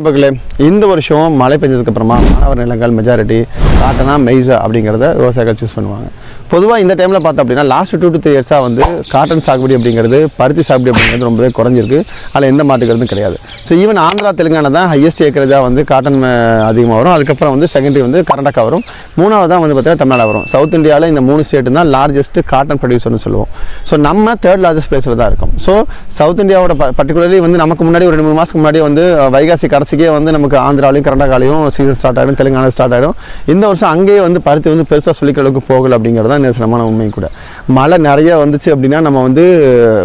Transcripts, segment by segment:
நண்பர்களே இந்த வருஷம் மழை பெஞ்சதுக்கு அப்புறமா மாணவர் நிலங்கள் மெஜாரிட்டி காட்டனா மெய்ஸா அப்படிங்கிறத விவசாயிகள் சூஸ் பண்ணுவாங்க. பொதுவாக இந்த டைமில் பார்த்தோம் அப்படின்னா லாஸ்ட் டூ டு த்ரீ இயர்ஸாக வந்து காட்டன் சாகுபடி அப்படிங்கிறது பருத்தி சாகுபடி அப்படிங்கிறது ரொம்பவே குறைஞ்சிருக்கு. அதில் எந்த மாட்டுக்கிறதும் கிடையாது. ஸோ ஈவன் ஆந்திரா தெலுங்கானா தான் ஹையஸ்ட் ஏக்கரேஜாக வந்து காட்டன் அதிகமாக வரும். அதுக்கப்புறம் வந்து செகண்டரி வந்து கர்நாடகா வரும். மூணாவது தான் வந்து பார்த்தீங்கன்னா தமிழ்நாடு வரும். சவுத் இந்தியாவில் இந்த மூணு ஸ்டேட்டு தான் லார்ஜஸ்ட் காட்டன் ப்ரொடியூசர்னு சொல்லுவோம். ஸோ நம்ம தேர்ட் லார்ஜஸ்ட் பிளேஸில் தான் இருக்கும். ஸோ சவுத் இந்தியாவோட பர்டிகுலர்லி வந்து நமக்கு முன்னாடி ஒரு ரெண்டு மூணு மாதத்துக்கு முன்னாடி வந்து வைகாசி கடை மாதத்துக்கே வந்து நமக்கு ஆந்திராவிலையும் கர்நாடகாலையும் சீசன் ஸ்டார்ட் ஆகிடும் தெலுங்கானா ஸ்டார்ட் ஆகிடும் இந்த வருஷம் அங்கேயே வந்து பருத்தி வந்து பெருசாக சொல்லிக்கிற அளவுக்கு போகல அப்படிங்கிறது தான் நிதர்சனமான உண்மை கூட. மழை நிறைய வந்துச்சு அப்படின்னா நம்ம வந்து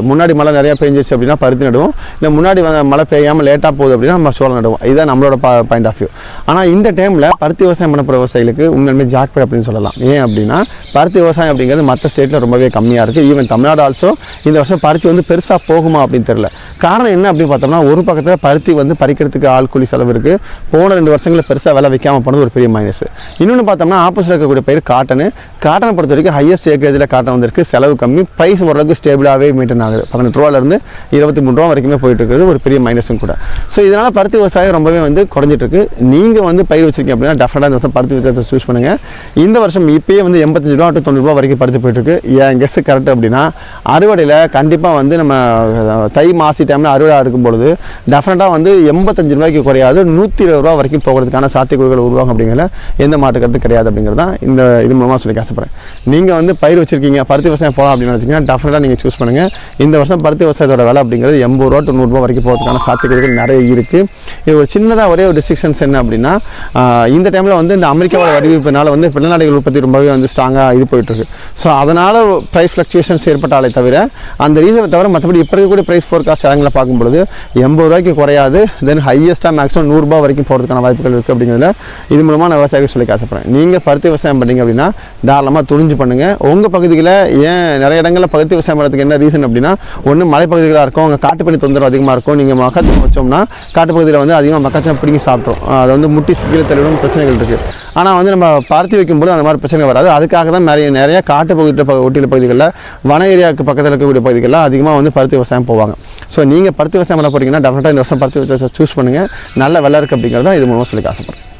முன்னாடி மழை நிறைய பெஞ்சிருச்சு அப்படின்னா பருத்தி நடுவோம். இல்லை முன்னாடி வந்த மழை பெய்யாமல் லேட்டாக போகுது அப்படின்னா நம்ம சோளம் நடுவோம். இதுதான் நம்மளோட பாயிண்ட் ஆஃப் வியூ ஆனால் இந்த டைமில் பருத்தி விவசாயம் பண்ணப்படுற விவசாயிகளுக்கு உண்மையுமே ஜாக்பேட் அப்படின்னு சொல்லலாம். ஏன் அப்படின்னா பருத்தி விவசாயம் அப்படிங்கிறது மற்ற ஸ்டேட்டில் ரொம்பவே கம்மியாக இருக்குது ஈவன் தமிழ்நாடு ஆல்சோ இந்த வருஷம் பருத்தி வந்து பெருசாக போகுமா அப்படின்னு தெரியல. காரணம் என்ன அப்படின்னு பார்த்தோம்னா ஒரு பக்கத்தில் பருத்தி வந்து பறிக்கிறதுக்கு ஆள் கூலி செலவு இருக்குது போன ரெண்டு வருஷங்களில் பெருசாக விலை வைக்காம போனது ஒரு பெரிய மைனஸ் இன்னொன்று பார்த்தோம்னா ஆப்போசிட் இருக்கக்கூடிய பயிர் காட்டனு. காட்டனை பொறுத்த வரைக்கும் ஹையஸ்ட் ஏக்கேஜில் காட்டன் வந்திருக்கு. செலவு கம்மி. ப்ரைஸ் ஓரளவுக்கு ஸ்டேபிளாகவே மெயின்டைன் ஆகுது. பதினெட்டு ரூபாலேருந்து இருபத்தி மூணு ரூபா வரைக்குமே போயிட்டு இருக்குது. ஒரு பெரிய மைனஸும் கூட. ஸோ இதனால் பருத்தி விவசாயம் ரொம்பவே வந்து குறைஞ்சிட்டு இருக்கு. நீங்கள் வந்து பயிர் வச்சிருக்கீங்க அப்படின்னா டெஃபினட்டாக இந்த வருஷம் பருத்தி விவசாயத்தை சூஸ் பண்ணுங்கள் இந்த வருஷம் இப்பயே வந்து எண்பத்தஞ்சு ரூபா டு தொண்ணூறு ரூபா வரைக்கும் பருத்தி போயிட்டு இருக்கு. என் கெஸ்ட் கரெக்ட் அப்படின்னா அறுவடையில் கண்டிப்பாக வந்து நம்ம தை மாசி டைமில் அறுவடை இருக்கும் பொழுது டெஃபினட்டாக வந்து எண்பத்தஞ்சு ரூபாய்க்கு குறையாது. நூற்றி இருபது ரூபா வரைக்கும் போகிறதுக்கான சாத்தியக்கூறுகள் உருவாகும் அப்படிங்கிற எந்த மாற்றுக்கிறது கருத்து கிடையாது அப்படிங்கிறது தான் இந்த இது மூலமாக சொல்லி ஆசைப்படுறேன். நீங்கள் வந்து பயிர் வச்சிருக்கீங்க பருத்தி விவசாயம் போகலாம் அப்படின்னு வச்சிங்கன்னா டெஃபினட்டாக நீங்கள் சூஸ் பண்ணுங்கள் இந்த வருஷம் பருத்தி விவசாயத்தோட விலை அப்படிங்கிறது எண்பது ரூபா டு நூறுரூவா வரைக்கும் போகிறதுக்கான சாத்தியக்கூறுகள் நிறைய இருக்குது இது ஒரு சின்னதாக ஒரே ஒரு டிஸ்ட்ரிக்ஷன்ஸ் என்ன அப்படின்னா இந்த டைமில் வந்து இந்த அமெரிக்காவோட வடிவமைப்பினால் வந்து வெளிநாடுகள் உற்பத்தி ரொம்பவே வந்து ஸ்ட்ராங்காக இது போயிட்டுருக்கு ஸோ அதனால் ப்ரைஸ் ஃப்ளக்சுவேஷன்ஸ் ஏற்பட்டாலே தவிர அந்த ரீசனை தவிர மற்றபடி இப்போ இருக்கக்கூடிய ப்ரைஸ் ஃபோர்காஸ்ட் ஆங்கில் பார்க்கும்பொழுது எண்பது ரூபாய்க்கு குறையாது தென் ஹையஸ்ட்டாக மேக்ஸிமம் நூறுரூபா வரைக்கும் போகிறதுக்கான வாய்ப்புகள் இருக்குது அப்படிங்கிறதுல இது மூலமாக நான் விவசாயிகள் சொல்லி ஆசைப்படுறேன் நீங்கள் பருத்தி விவசாயம் பண்ணீங்க அப்படின்னா தாராளமாக துணிஞ்சு பண்ணுங்கள் உங்கள் பகுதியில் ஏன் நிறைய இடங்களில் பருத்தி விவசாயம் பண்ணுறதுக்கு என்ன ரீசன் அப்படின்னா ஒன்று மலைப்பகுதிகளாக இருக்கும் அங்கே காட்டுப்பணி தொந்தரவு அதிகமாக இருக்கும். நீங்கள் மக்காச்சம் வச்சோம்னா காட்டுப்பகுதியில் வந்து அதிகமாக மக்காச்சம் பிடிங்கி சாப்பிட்றோம். அது வந்து முட்டி கீழே தள்ளிடும் பிரச்சனைகள் இருக்குது ஆனால் வந்து நம்ம பருத்தி வைக்கும்போது அந்த மாதிரி பிரச்சனை வராது. அதுக்காக தான் நிறைய நிறைய காட்டு பகுதியில் ஒட்டிய பகுதிகளில் வன ஏரியாவுக்கு பக்கத்தில் இருக்கக்கூடிய பகுதிகளில் அதிகமாக வந்து பருத்தி விவசாயம் போவாங்க. ஸோ நீங்கள் பருத்தி விவசாயம் பண்ண போகிறீங்கன்னா டெஃபினட்டாக இந்த வருஷம் பருத்தி விவசாயத்தை சூஸ் பண்ணுங்கள் நல்ல வெள்ளை இருக்குது அப்படிங்கிறத இது மூலமாக சொல்லி ஆசைப்படுறேன்